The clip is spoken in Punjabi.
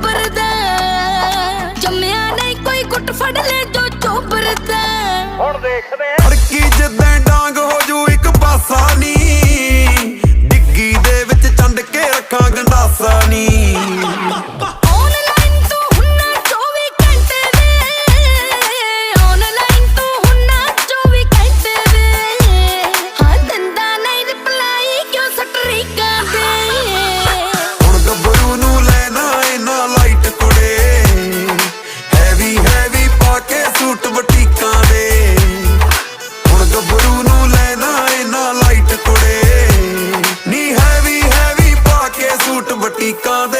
ਚੋਬਰਦਾ ਜੰਮਿਆ ਨਹੀਂ ਕੋਈ ਕੁੱਟ ਫੜ ਲੈ ਜੋ ਚੋਬਰਦਾ ਹੁਣ ਦੇਖਦੇ ਅੜਕੀ ਜਿੱਦਾਂ ਪਾ ਕੇ ਸੂਟ ਬਟੀਕਾਂ ਦੇ। ਹੁਣ ਗੱਭਰੂ ਨੂੰ ਲੈਣਾ ਇਹਨਾਂ ਲਾਈਟ ਕੁੜੇ ਨੀ ਹੈਵੀ ਹੈਵੀ ਪਾ ਕੇ ਸੂਟ ਬਟੀਕਾਂ ਦੇ।